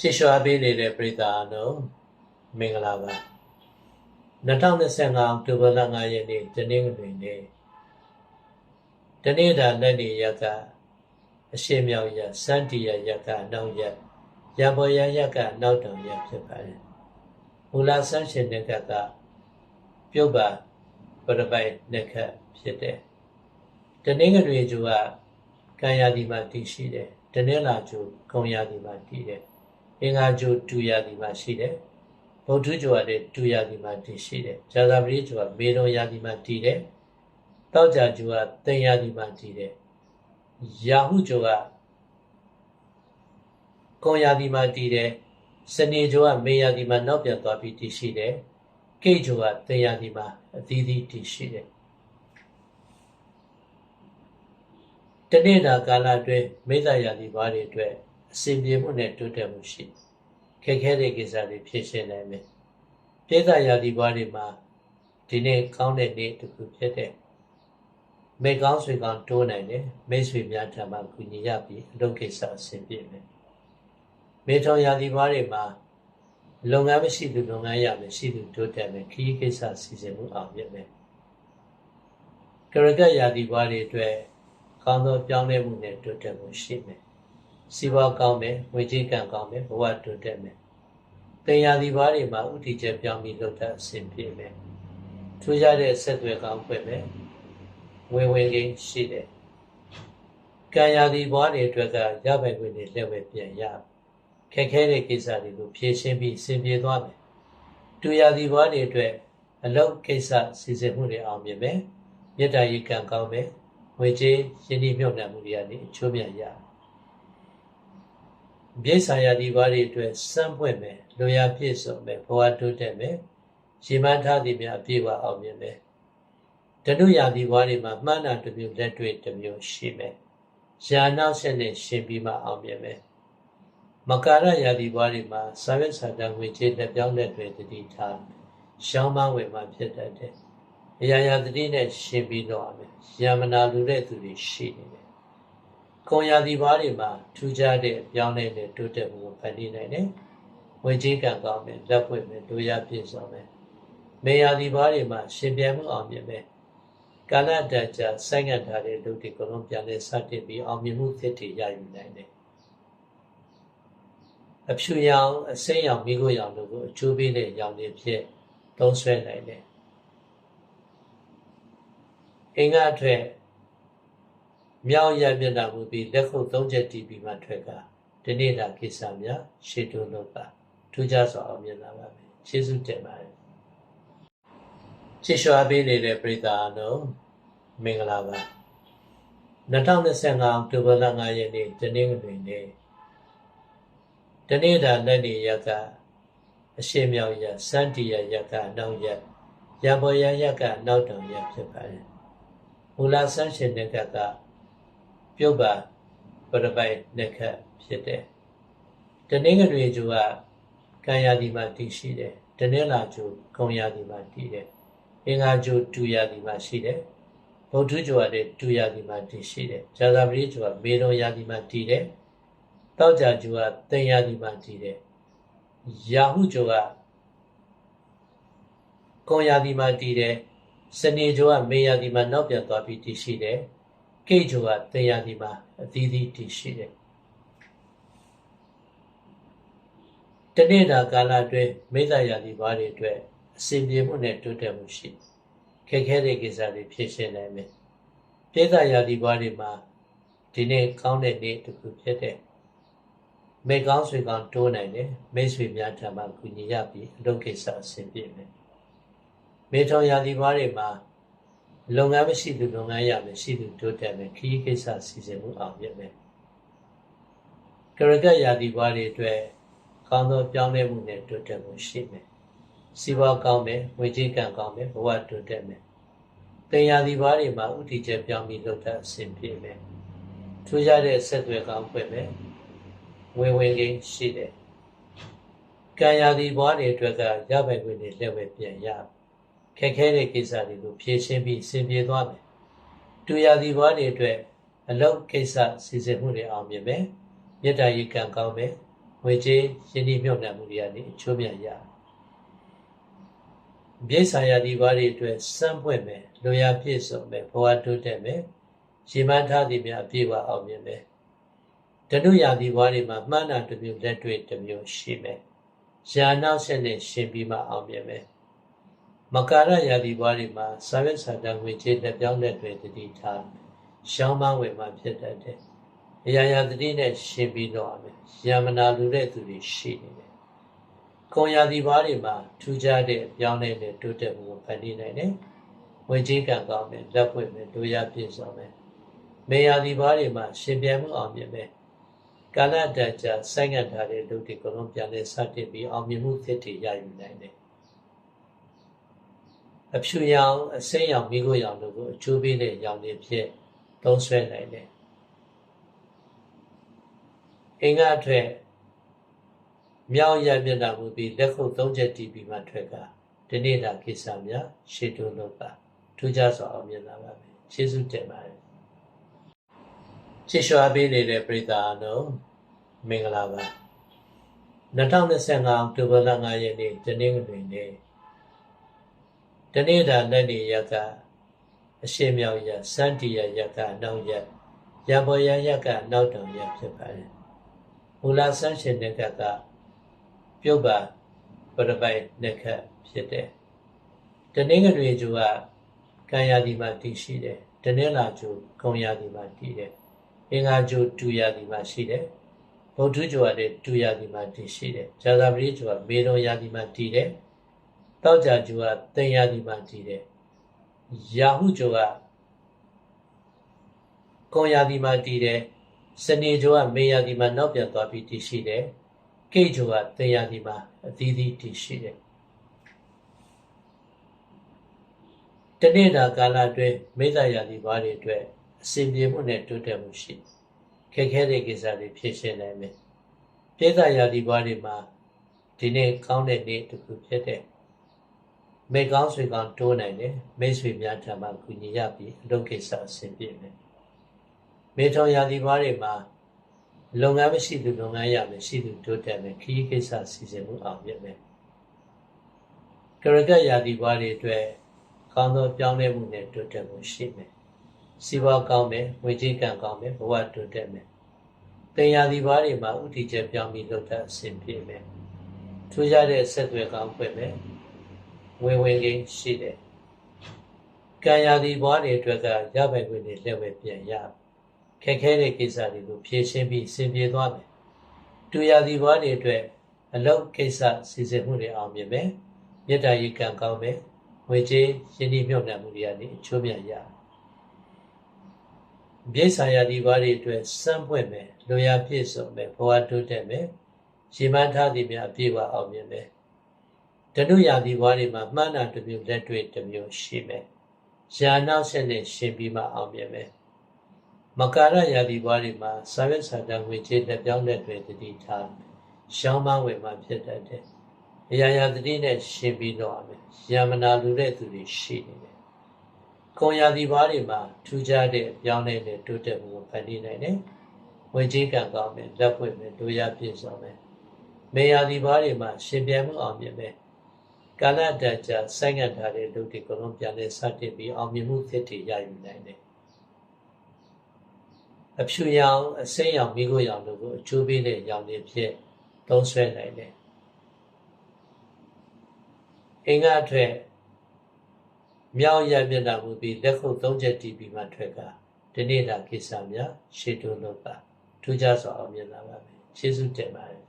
ချစ်ရွှာပေးနေတဲ့ပရိသတ်အားလုံးမင်္ဂလာပါ2025အောက်တိုဘာလ9ရက်နေ့တနင်္ဂနွေနေ့တနေ့တာလက်နေရက်ကအရှိမြောက်ရက်စန္တီရရက်ကအနောက်ရက်ရပေါ်ရရက်ကအနောက်တောင်ရက်ဖြစ်ပါတယ်မူလဆန်းရှင်တဲ့ကကပြုတ်ပါပရပိုင်နှစ်ခတ်ဖြစ်တယ်တနင်္ဂနွေကျူကကံရာဒီမှာတည်ရှိတယ်တနင်္လာကျူကုံရာဒီမှာတည်တယ် အင်္ဂါကျူတူရာဒီမှာရှိတယ်ဗုဒ္ဓကျူကလည်းတူရာဒီမှာတည်ရှိတယ်ဇာတာပတိကျူကမေတော်ရာဒီမှာတည်တယ်တောက်ကြကျူကသင်ရာဒီမှာတည်တယ်ရာဟုကျူကကုံရာဒီမှာတည်တယ်စနေကျူကမေရာဒီမှာနောက်ပြန်သွားပြီးတည်ရှိတယ်ကိတ်ကျူကသင်ရာဒီမှာအသီးသီးတည်ရှိတယ်တနေ့တာကာလအတွင်းမိစ္ဆာယာဒီဘာတွေအတွက် အစဉ်ပြေမှုနဲ့တိုးတက်မှုရှိခက်ခဲတဲ့ကိစ္စတွေဖြစ်ရှင်းနိုင်မယ်ပြည့်စုံယာဒီဘာတွေမှာဒီနေ့ကောင်းတဲ့နေ့တစ်ခုဖြစ်တဲ့မိကောင်းဆွေကောင်းတိုးနိုင်တယ်မိတ်ဆွေများထံမှကူညီရပြီးအလုပ်ကိစ္စအဆင်ပြေမယ်မေထောင်ယာဒီဘာတွေမှာလုပ်ငန်းမရှိသူလုပ်ငန်းရမယ်ရှိသူတိုးတက်မယ်ခရီးကိစ္စစီစဉ်မှုအောင်မြင်မယ်ကရကယာဒီဘာတွေအတွက်ကောင်းသောပြောင်းလဲမှုနဲ့တိုးတက်မှုရှိမယ် စီးပွားကောင်းမယ်ငွေကြေးကံကောင်းမယ်ဘဝတိုးတက်မယ်တင်ယာဒီဘာတွေမှာဥတီချက်ပြောင်းပြီးလုပ်တဲ့အဆင်ပြေမယ်ထူးခြားတဲ့ဆက်သွယ်ကောင်းဖွင့်မယ်ဝင်ဝင်ကိန်းရှိတယ်ကံယာဒီဘွားတွေအတွက်ကရပိုင်ခွင့်တွေလက်ဝဲပြန်ရခက်ခဲတဲ့ကိစ္စတွေကိုဖြေရှင်းပြီးအဆင်ပြေသွားမယ်တူယာဒီဘွားတွေအတွက်အလုပ်ကိစ္စစီစဉ်မှုတွေအောင်မြင်မယ်မေတ္တာရိကံကောင်းမယ်ငွေကြေးရင်းနှီးမြှုပ်နှံမှုတွေကနေအကျိုးမြတ်ရတယ် ပြိဿာယာဒီဘာတွေအတွက်စမ်းပွင့်မယ်လိုရာပြည့်စုံမယ်ဘဝတိုးတက်မယ်ရှင်မထားသည်များအပြည့်အဝအောင်မြင်မယ်တနုယာဒီဘာတွေမှာမှန်းတာတစ်မျိုးလက်တွေ့တစ်မျိုးရှိမယ်ယာနောက်ဆက်နဲ့ရှင်ပြီးမှအောင်မြင်မယ်မကာရယာဒီဘာတွေမှာစာရွက်စာတမ်းငွေကြေးလက်ပြောင်းလက်တွေတတိထားရှောင်းမဝင်မှဖြစ်တတ်တယ်အရာရာတတိနဲ့ရှင်ပြီးတော့အောင်မယ်ယာမနာလူတဲ့သူတွေရှိနေတယ် ကွန်ရာသီဘားတွေမှာထူးခြားတဲ့ပြောင်းလဲတဲ့တိုးတက်မှုကိုဖန်တီးနိုင်တယ်။ဝင်ကြီးကံကောင်းမယ်၊လက်ပွင့်မယ်၊တို့ရပြည့်စုံမယ်။မေယာသီဘားတွေမှာရှင်ပြန်မှုအောင်မြင်မယ်။ကာလတန်ကြာစိုက်ငံ့ထားတဲ့လူတွေကလုံးပြန်လဲစတင်ပြီးအောင်မြင်မှုသစ်တွေရယူနိုင်တယ်။အဖြူရောင်အစိမ်းရောင်မိခိုးရောင်တို့ကိုအကျိုးပေးတဲ့ရောင်တွေဖြစ်သုံးဆွဲနိုင်တယ်။အင်္ဂါအတွက် မြောက်ရမျက်နှာမူပြီးလက်ခုပ်သုံးချက်တီးပြီးမှထွက်ကဒီနေ့တာကိစ္စများရှေ့တိုးလို့ပါထူးခြားစွာအောင်မြင်လာပါမယ်ကျေးဇူးတင်ပါတယ်ချစ်ရွှာပေးနေတဲ့ပရိသတ်အားလုံးမင်္ဂလာပါ2025အောက်တိုဘာလ9ရက်နေ့တနင်္ဂနွေနေ့တနေ့တာလက်နေရက်ကအရှိမြောက်ရက်စန္တီရရက်ကအနောက်ရက်ရပေါ်ရရက်ကအနောက်တောင်ရက်ဖြစ်ပါတယ်မူလဆန်းရှင်တဲ့ကက ပြုတ်ပါပရပိုင်နှစ်ခတ်ဖြစ်တယ်တနင်္ဂနွေကျူကကံရာဒီမှာတည်ရှိတယ်တနင်္လာကျူကုံရာဒီမှာတည်တယ်အင်္ဂါကျူတူရာဒီမှာရှိတယ်ဗုဒ္ဓကျူကလည်းတူရာဒီမှာတည်ရှိတယ်ဇာတာပတိကျူကမေတော်ရာဒီမှာတည်တယ်တောက်ကြကျူကသင်ရာဒီမှာတည်တယ်ရာဟုကျူကကုံရာဒီမှာတည်တယ်စနေကျူကမေရာဒီမှာနောက်ပြန်သွားပြီးတည်ရှိတယ် ကိတ်ဂျိုကတရားဒီမှာအသီးသီးတည်ရှိတယ်တနေ့တာကာလအတွင်းမိစ္ဆာယာဒီဘာတွေအတွက်အစဉ်ပြေမှုနဲ့တိုးတက်မှုရှိခက်ခဲတဲ့ကိစ္စတွေဖြစ်ရှင်းနိုင်မယ်ပြည့်စုံယာဒီဘာတွေမှာဒီနေ့ကောင်းတဲ့နေ့တစ်ခုဖြစ်တဲ့မိကောင်းဆွေကောင်းတိုးနိုင်တယ်မိတ်ဆွေများထံမှကူညီရပြီးအလုပ်ကိစ္စအဆင်ပြေမယ်မေထောင်ယာဒီဘာတွေမှာ လုပ်ငန်းမရှိသူလုပ်ငန်းရမယ်ရှိသူတိုးတက်မယ်ခရီးကိစ္စစီစဉ်မှုအောင်မြင်မယ်ကရကရာဒီဘွားတွေအတွက်ကောင်းသောပြောင်းလဲမှုနဲ့တိုးတက်မှုရှိမယ်စီးပွားကောင်းမယ်ငွေကြေးကံကောင်းမယ်ဘဝတိုးတက်မယ်တင်ရာဒီဘွားတွေမှာဥတီချက်ပြောင်းပြီးလုပ်တဲ့အဆင်ပြေမယ်ထူးခြားတဲ့ဆက်သွယ်ကောင်းဖွင့်မယ်ဝင်ဝင်ကိန်းရှိတယ်ကံရာဒီဘွားတွေအတွက်ကရပိုင်ခွင့်တွေလက်ဝဲပြန်ရ ခက်ခဲတဲ့ကိစ္စတွေကိုဖြေရှင်းပြီးအဆင်ပြေသွားမယ်။တူရာသီဘွားတွေအတွက်အလုပ်ကိစ္စစီစဉ်မှုတွေအောင်မြင်မယ်။မေတ္တာရိကံကောင်းမယ်။ငငွေကြေးရင်းနှီးမြှုပ်နှံမှုတွေကနေအချိုးမြတ်ရပြိဿာယာဒီဘာတွေအတွက်စမ်းပွင့်မယ်လူရပြည့်စုံမယ်ဘဝတိုးတက်မယ်ရှင်းမထားသည်များအပြည့်အဝအောင်မြင်မယ်တဏှုယာဒီဘာတွေမှာမှန်းတာတစ်မျိုးလက်တွေ့တစ်မျိုးရှိမယ်ယာနောက်ဆက်နဲ့ရှင်ပြီးမှအောင်မြင်မယ် မကာရယာဒီဘာတွေမှာစာရွက်စာတမ်းငွေကြေးလက်ပြောင်းလက်တွေတည်ထားရှောင်းမဝင်မှဖြစ်တတ်တယ်အရာရာတတိနဲ့ရှင်ပြီးတော့အမယ်။ယမနာလူတဲ့သူတွေရှိနေတယ်။ကုံရာသီဘာတွေမှာထူးခြားတဲ့ပြောင်းလဲတဲ့တိုးတက်မှုကိုဖန်တီးနိုင်တယ်။ဝင်ကြီးကံကောင်းမယ်၊လက်ပွင့်မယ်၊ဒုရပြည့်စုံမယ်။မေယာသီဘာတွေမှာရှင်ပြန်မှုအောင်မြင်မယ်။ကာလတ္တကြဆိုင်းငံ့ထားတဲ့လူတွေကလုံးပြန်လဲစတင်ပြီးအောင်မြင်မှုသစ်တွေရယူနိုင်တယ်။ အဖြူရောင်အစိမ်းရောင်မိခိုးရောင်တို့ကိုအကျိုးပေးတဲ့ရောင်တွေဖြစ်သုံးဆွဲနိုင်တယ်။အင်္ဂါအတွက်မြောက်ရမျက်နှာမူပြီးလက်ခုပ်သုံးချက်တီးပြီးမှထွက်ကဒီနေ့တာကိစ္စများရှေ့တိုးလုပ်ပါထူးခြားစွာအောင်မြင်လာပါမယ်။ကျေးဇူးတင်ပါတယ်။ချစ်ရွှာပေးနေတဲ့ပရိသတ်အားလုံးမင်္ဂလာပါ။2025အောက်တိုဘာလ9ရက်နေ့တနင်္ဂနွေနေ့ တနေ့တာလက်နေရက်ကအရှိမြောက်ရက်စန္တီရရက်ကအနောက်ရက်ရပေါ်ရရက်ကအနောက်တောင်ရက်ဖြစ်ပါတယ်။မူလဆန်းရှင်တဲ့ကကပြုတ်ပါပရပိုင်လက်ခတ်ဖြစ်တယ်။တနင်္ဂနွေကျူကကံရာဒီမှာတည်ရှိတယ်။တနင်္လာကျူကုံရာဒီမှာတည်တယ်။အင်္ဂါကျူတူရာဒီမှာရှိတယ်။ဗုဒ္ဓကျူကလည်းတူရာဒီမှာတည်ရှိတယ်။ဇာတာပတိကျူကမေတော်ရာဒီမှာတည်တယ်။ တောက်ကြကျူကသင်ရာဒီမှာတည်တယ်။ယာဟုကျူကကုံရာဒီမှာတည်တယ်။စနေဂျိုကမေယာဒီမှာနောက်ပြန်သွားပြီးတည်ရှိတယ်ကိတ်ဂျိုကတေယာဒီမှာအသီးသီးတည်ရှိတယ်တနေ့တာကာလအတွင်းမိစ္ဆာယာဒီဘာတွေအတွက်အစဉ်ပြေမှုနဲ့တိုးတက်မှုရှိခက်ခဲတဲ့ကိစ္စတွေဖြစ်ရှင်းနိုင်မယ်ပြည့်စာယာဒီဘာတွေမှာဒီနေ့ကောင်းတဲ့နေ့တစ်ခုဖြစ်တဲ့ မိကောင်းဆွေကောင်းတိုးနိုင်တယ်မိတ်ဆွေများထံမှကူညီရပြီးအလုပ်ကိစ္စအဆင်ပြေမယ်မေထောင်ရာသီဘာတွေမှာလုပ်ငန်းမရှိသူလုပ်ငန်းရမယ်ရှိသူတိုးတက်မယ်ခရီးကိစ္စစီစဉ်မှုအောင်မြင်မယ်ကရကတ်ရာသီဘာတွေအတွက်ကောင်းသောပြောင်းလဲမှုနဲ့တိုးတက်မှုရှိမယ်စီးပွားကောင်းမယ်ငွေကြေးကံကောင်းမယ်ဘဝတိုးတက်မယ်တင်ရာသီဘာတွေမှာဥတီချက်ပြောင်းပြီးလုပ်တဲ့အဆင်ပြေမယ်ထူးခြားတဲ့ဆက်သွယ်ကောင်းဖွင့်မယ် ဝင်ဝင်ကိန်းရှိတယ်ကံရာသီဘွားတွေအတွက်ကရပိုင်ခွင့်တွေလက်ဝဲပြန်ရခက်ခဲတဲ့ကိစ္စတွေကိုဖြေရှင်းပြီးဆင်ပြေသွားမယ်။တူရာသီဘွားတွေအတွက်အလုပ်ကိစ္စစီစဉ်မှုတွေအောင်မြင်မယ်။မေတ္တာရိကံကောင်းမယ်။ငွေကြေးရင်းနှီးမြှုပ်နှံမှုတွေကနေအချိုးမြတ်ရ။ပြိဿာယာဒီဘွားတွေအတွက်စမ်းပွင့်မယ်။လိုရာပြည့်စုံမယ်။ဘဝတိုးတက်မယ်။ရှင်မထားသည်များအပြည့်အဝအောင်မြင်မယ်။ တဏှုယာဒီဘွားတွေမှာမှန်းတာတစ်မျိုးလက်တွေ့တစ်မျိုးရှိမယ်။ယာနောက်ဆက်နဲ့ရှင်ပြီးမှအောင်မြင်မယ်။မကာရယာဒီဘွားတွေမှာစာရွက်စာတမ်းငွေကြေးလက်ပြောင်းလက်တွေတည်ထားရှောင်းမဝင်မှဖြစ်တတ်တယ်။အရာရာတတိနဲ့ရှင်ပြီးတော့အမယ်။ယမနာလူတဲ့သူတွေရှိနေတယ်။ကုံယာဒီဘွားတွေမှာထူးခြားတဲ့ပြောင်းလဲတဲ့တိုးတက်မှုကိုဖန်တီးနိုင်တယ်။ဝင်ကြီးကံကောင်းမယ်၊လက်ပွင့်မယ်၊ဒုရပြည့်စုံမယ်။မေယာဒီဘွားတွေမှာရှင်ပြန်မှုအောင်မြင်မယ်။ ကာလတ္တကြဆိုင်းငံ့ထားတဲ့လူတွေကလုံးပြန်လဲစတင်ပြီးအောင်မြင်မှုသစ်တွေရယူနိုင်တယ်။အဖြူရောင်အစိမ်းရောင်မိခိုးရောင်တို့ကိုအကျိုးပေးတဲ့ရောင်တွေဖြစ်သုံးဆွဲနိုင်တယ်အင်္ဂါအတွက်မြောက်ရမျက်နှာမူပြီးလက်ခုပ်သုံးချက်တီးပြီးမှထွက်ကဒီနေ့တာကိစ္စများရှေ့တိုးလုပ်ပါထူးခြားစွာအောင်မြင်လာပါမယ်ကျေးဇူးတင်ပါတယ်